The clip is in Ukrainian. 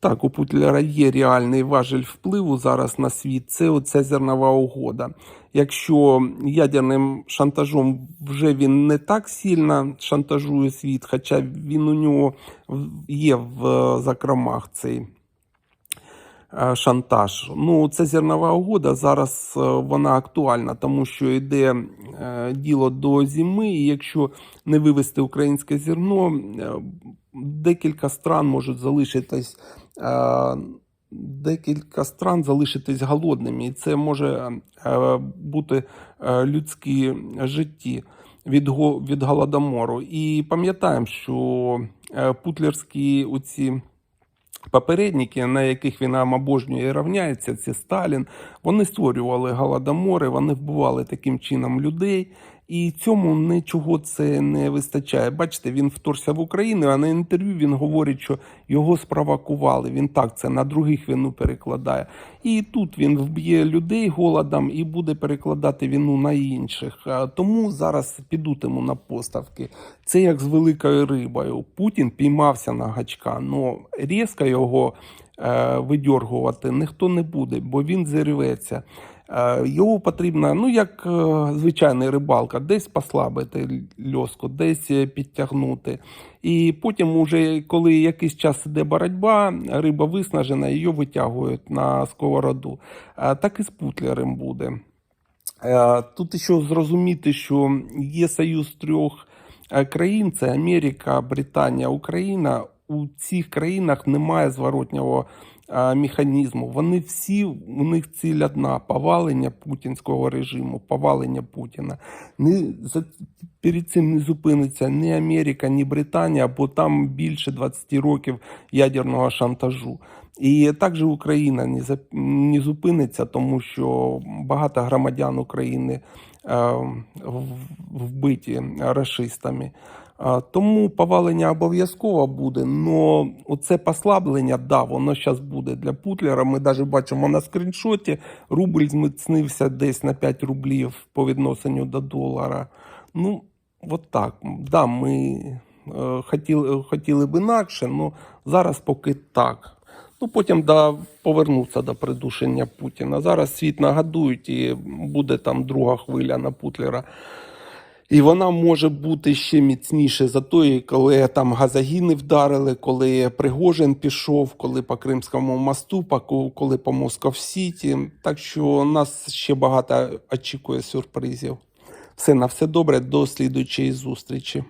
Так, у Путлера є реальний важель впливу зараз на світ. Це оця зернова угода. Якщо ядерним шантажом вже він не так сильно шантажує світ, хоча він у нього є в е, закромах цей е, шантаж. Ну, це зернова угода. Зараз е, вона актуальна, тому що йде діло до зими, і якщо не вивести українське зерно, декілька стран можуть залишитись. е, Декілька стран залишитись голодними, і це може е, бути е, людські житті від, від голодомору. І пам'ятаємо, що путлерські оці попередники, на яких він нам обожнює і равняється, це Сталін, вони створювали голодомори, вони вбивали таким чином людей. І цьому нічого це не вистачає. Бачите, він вторгся в Україну, а на інтерв'ю він говорить, що його спровокували. Він так це на других вину перекладає. І тут він вб'є людей голодом і буде перекладати вину на інших. Тому зараз підуть йому на поставки. Це як з великою рибою. Путін піймався на гачка, але різко його е, видьоргувати ніхто не буде, бо він зірветься. Е, Його потрібно, ну як е, звичайний рибалка, десь послабити льоску, десь е, підтягнути. І потім, уже, коли якийсь час іде боротьба, риба виснажена, її витягують на сковороду. Так і з путлярем буде. Тут ще зрозуміти, що є союз трьох країн: це Америка, Британія, Україна. У цих країнах немає зворотнього механізму. Вони всі у них ціль одна повалення путінського режиму, повалення Путіна. Не за перед цим не зупиниться ні Америка, ні Британія, бо там більше 20 років ядерного шантажу. І також Україна не не зупиниться, тому що багато громадян України вбиті рашистами. Тому повалення обов'язково буде, але оце послаблення, да, воно зараз буде для Путлера. Ми навіть бачимо на скріншоті, рубль зміцнився десь на 5 рублів по відношенню до долара. Ну, от так. Да, ми е, хотіли, хотіли б інакше, але зараз поки так. Ну, потім да, повернуться до придушення Путіна. Зараз світ нагадують і буде там друга хвиля на Путлера. І вона може бути ще міцніше за тої, коли там газагіни вдарили, коли Пригожин пішов, коли по Кримському мосту, коли по Москов Сіті. Так що нас ще багато очікує сюрпризів. Все на все добре, до слідуючої зустрічі.